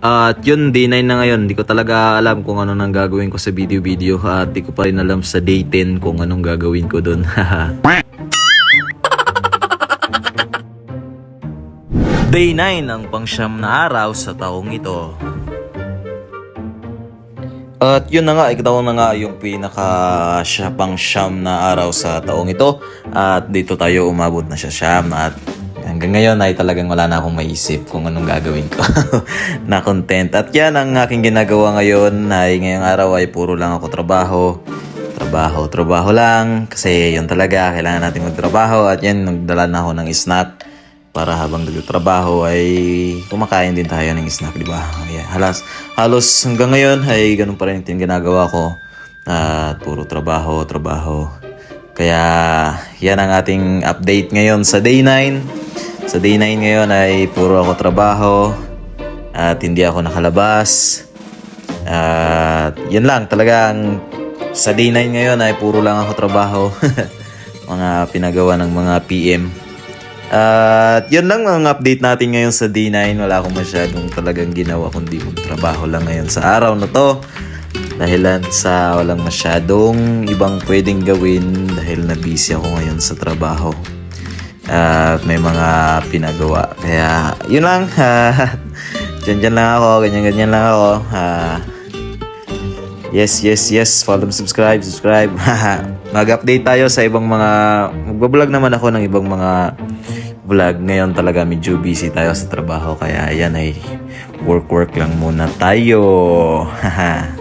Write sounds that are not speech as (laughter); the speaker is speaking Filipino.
At yun, day 9 na ngayon. Hindi ko talaga alam kung ano nang gagawin ko sa video-video. At di ko pa rin alam sa day 10 kung anong gagawin ko doon. (laughs) day 9 ang pangsyam na araw sa taong ito. At yun na nga, ikaw na nga yung pinaka siya pang siyam na araw sa taong ito. At dito tayo umabot na siya siyam at hanggang ngayon ay talagang wala na akong maisip kung anong gagawin ko (laughs) na content. At yan ang aking ginagawa ngayon ay ngayong araw ay puro lang ako trabaho. Trabaho, trabaho lang kasi yun talaga, kailangan natin magtrabaho at yan, nagdala na ako ng snack para habang nagtatrabaho ay kumakain din tayo ng snack, di ba? Ayan, halos, halos hanggang ngayon ay ganun pa rin yung ginagawa ko. At puro trabaho, trabaho. Kaya yan ang ating update ngayon sa day 9. Sa day 9 ngayon ay puro ako trabaho at hindi ako nakalabas. At yan lang, talagang sa day 9 ngayon ay puro lang ako trabaho. (laughs) mga pinagawa ng mga PM. At yun lang ang update natin ngayon sa D9. Wala akong masyadong talagang ginawa kundi magtrabaho lang ngayon sa araw na to. Dahilan sa walang masyadong ibang pwedeng gawin dahil na busy ako ngayon sa trabaho. At may mga pinagawa. Kaya yun lang. (laughs) Diyan dyan lang ako. Ganyan-ganyan lang ako. Ah, Yes, yes, yes. Follow, subscribe, subscribe. (laughs) Mag-update tayo sa ibang mga... Magbablog naman ako ng ibang mga vlog. Ngayon talaga medyo busy tayo sa trabaho. Kaya yan ay work-work lang muna tayo. Haha. (laughs)